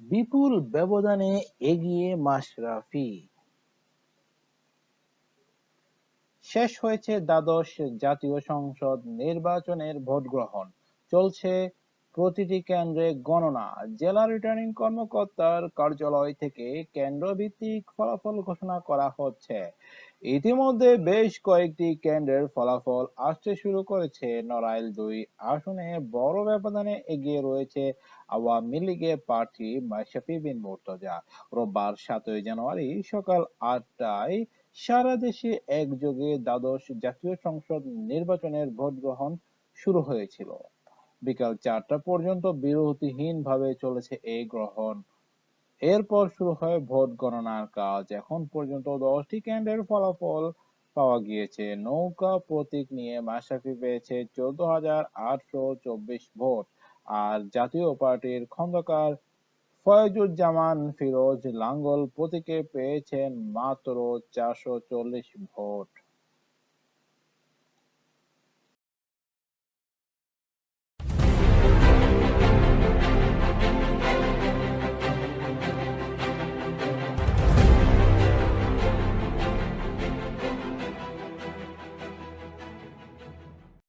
বিপুল ব্যবধানে এগিয়ে মাশরাফি। শেষ হয়েছে দ্বাদশ জাতীয় সংসদ নির্বাচনের ভোট গ্রহণ চলছে প্রতিটি কেন্দ্রে গণনা। জেলা রিটার্নিং কর্মকর্তার কার্যালয় থেকে কেন্দ্রভিত্তিক ফলাফল ঘোষণা করা হচ্ছে। ইতিমধ্যে বেশ কয়েকটি কেন্দ্রের ফলাফল আসতে শুরু করেছে। নড়াইল দুই আসনে বড় ব্যবধানে এগিয়ে রয়েছে আওয়ামী লীগের প্রার্থী মাশরাফি বিন মুর্তজা। রোববার সাতই জানুয়ারি সকাল আটটায় সারা দেশে একযোগে দ্বাদশ জাতীয় সংসদ নির্বাচনের ভোট গ্রহণ শুরু হয়েছিল। বিকাল চারটা পর্যন্ত বিরতিহীনভাবে চলেছে এই গ্রহণ। এরপর শুরু হয় ভোট গণনার কাজ। এখন পর্যন্ত দশটি কেন্দ্রের ফলাফল পাওয়া গিয়েছে। নৌকা প্রতীক নিয়ে মাশরাফি পেয়েছে চোদ্দ হাজার আটশো চব্বিশ ভোট। আর জাতীয় পার্টির খন্দকার ফয়জুজ্জামান ফিরোজ লাঙ্গল প্রতীকে পেয়েছেন মাত্র চারশো চল্লিশ ভোট।